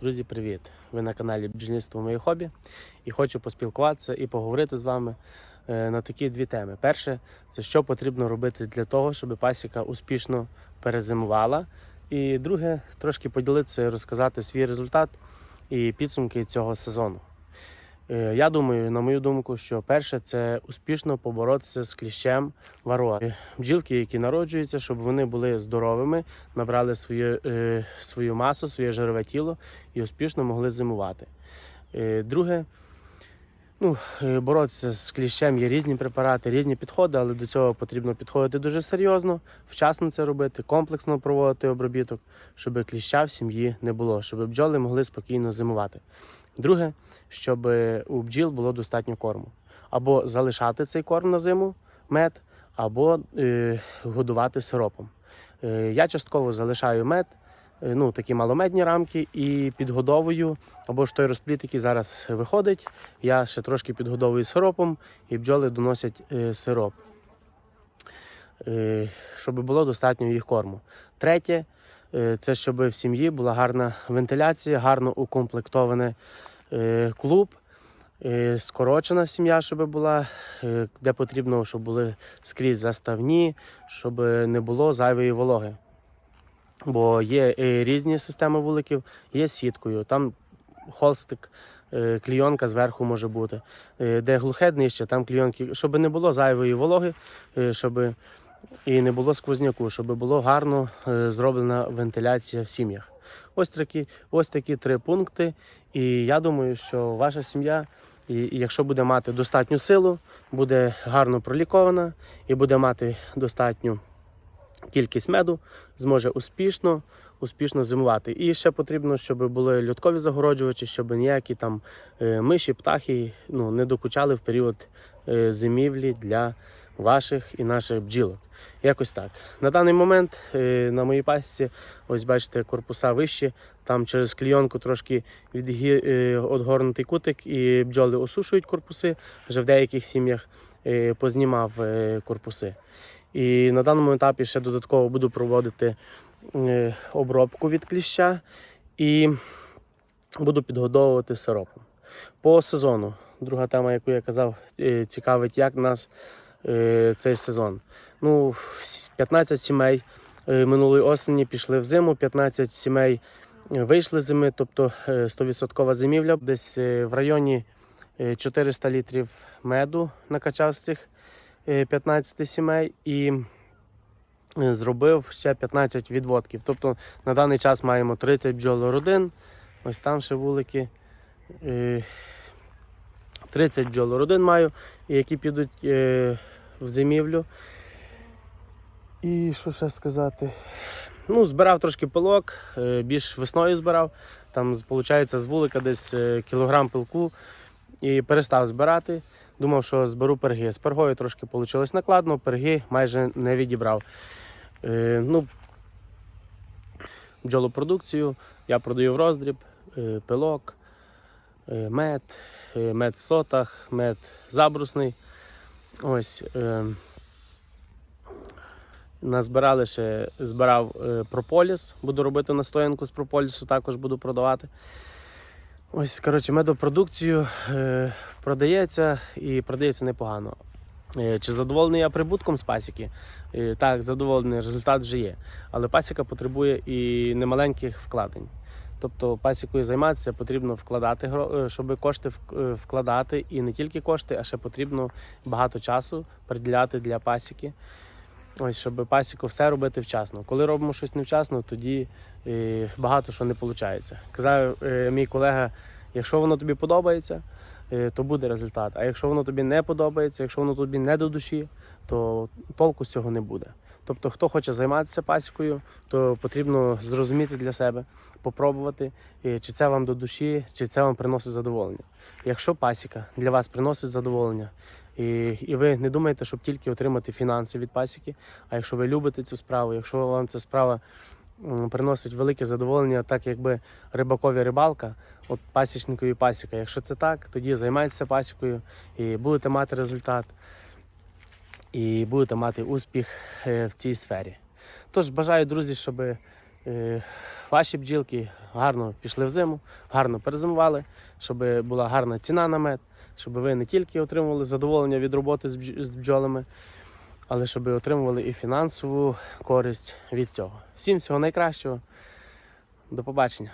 Друзі, привіт! Ви на каналі Бджільництво Моє хобі і хочу поспілкуватися і поговорити з вами е, на такі дві теми. Перше, це що потрібно робити для того, щоб пасіка успішно перезимувала. І друге, трошки поділитися і розказати свій результат і підсумки цього сезону. Е, Я думаю, на мою думку, що перше це успішно поборотися з кліщем варроа. Е, Бджілки, які народжуються, щоб вони були здоровими, набрали свою, е, свою масу, своє жирове тіло і успішно могли зимувати. Друге, ну, е, боротися з кліщем є різні препарати, різні підходи, але до цього потрібно підходити дуже серйозно, вчасно це робити, комплексно проводити обробіток, щоб кліща в сім'ї не було, щоб бджоли могли спокійно зимувати. Друге, щоб у бджіл було достатньо корму. Або залишати цей корм на зиму, мед, або е, годувати сиропом. Е, я частково залишаю мед, ну, такі маломедні рамки, і підгодовую, або ж той розпліт, який зараз виходить, я ще трошки підгодовую сиропом, і бджоли доносять е, сироп, е, щоб було достатньо їх корму. Третє, е, це щоб в сім'ї була гарна вентиляція, гарно укомплектований е, клуб. Е, Скорочена сім'я, щоб була, е, де потрібно, щоб були скрізь заставні, щоб не було зайвої вологи. Бо є е, різні системи вуликів, є сіткою, там холстик, е, клійонка зверху може бути. Е, Де глухе днище, там клійонки, щоб не було зайвої вологи, щоб і не було сквозняку, щоб було гарно зроблена вентиляція в сім'ях. Ось такі, ось такі три пункти. І я думаю, що ваша сім'я, якщо буде мати достатню силу, буде гарно пролікована і буде мати достатню кількість меду, зможе успішно, успішно зимувати. І ще потрібно, щоб були льоткові загороджувачі, щоб ніякі там е, миші, птахи ну, не докучали в період е, зимівлі для ваших і наших бджілок. Якось так. На даний момент е, на моїй пасіці, ось бачите, корпуса вищі, там через клійонку трошки е, кутик, і бджоли осушують корпуси. Вже в деяких сім'ях познімав корпуси. І на даному етапі ще додатково буду проводити е, обробку від кліща і буду підгодовувати сиропом. По сезону, друга тема, яку я казав, е, цікавить, як нас е, цей сезон. Ну, 15 сімей минулої осені пішли в зиму, 15 сімей вийшли зими, тобто е, 100% зимівля. Десь в районі е, 400 літрів меду накачав з цих 15 сімей і е, зробив ще 15 відводків. Тобто на даний час маємо 30 бджолородин. Ось там ще вулики. Е, 30 бджолородин маю, які підуть е, в зимівлю. І що ще сказати? Ну, збирав трошки пилок, е, більш весною збирав. Там, виходить, з вулика десь е, кілограм пилку і перестав збирати. Думав, що зберу перги. З пергою трошки вийшло накладно, перги майже не відібрав. Е, ну, бджолопродукцію я продаю в роздріб, е, пилок, е, мед, е, мед в сотах, мед забрусний. Ось. Е, Назбирали ще, збирав е, прополіс, буду робити настоянку з прополісу, також буду продавати. Ось, коротше, медопродукцію е, продається і продається непогано. Е, чи задоволений я прибутком з пасіки? Е, так, задоволений, результат вже є. Але пасіка потребує і немаленьких вкладень. Тобто пасікою займатися потрібно вкладати, е, щоб кошти е, вкладати, і не тільки кошти, а ще потрібно багато часу приділяти для пасіки. Ось, щоб пасіку все робити вчасно. Коли робимо щось невчасно, тоді е, багато що не виходить. Казав е, мій колега, якщо воно тобі подобається, е, то буде результат. А якщо воно тобі не подобається, якщо воно тобі не до душі, то толку з цього не буде. Тобто, хто хоче займатися пасікою, то потрібно зрозуміти для себе, попробувати, чи це вам до душі, чи це вам приносить задоволення. Якщо пасіка для вас приносить задоволення, і, і ви не думаєте, щоб тільки отримати фінанси від пасіки, а якщо ви любите цю справу, якщо вам ця справа приносить велике задоволення, так якби рибакові рибалка, от пасічникові пасіка. Якщо це так, тоді займайтеся пасікою і будете мати результат, і будете мати успіх е, в цій сфері. Тож бажаю, друзі, щоб е, ваші бджілки гарно пішли в зиму, гарно перезимували, щоб була гарна ціна на мед, щоб ви не тільки отримували задоволення від роботи з бджолами, але щоб отримували і фінансову користь від цього. Всім всього найкращого. До побачення.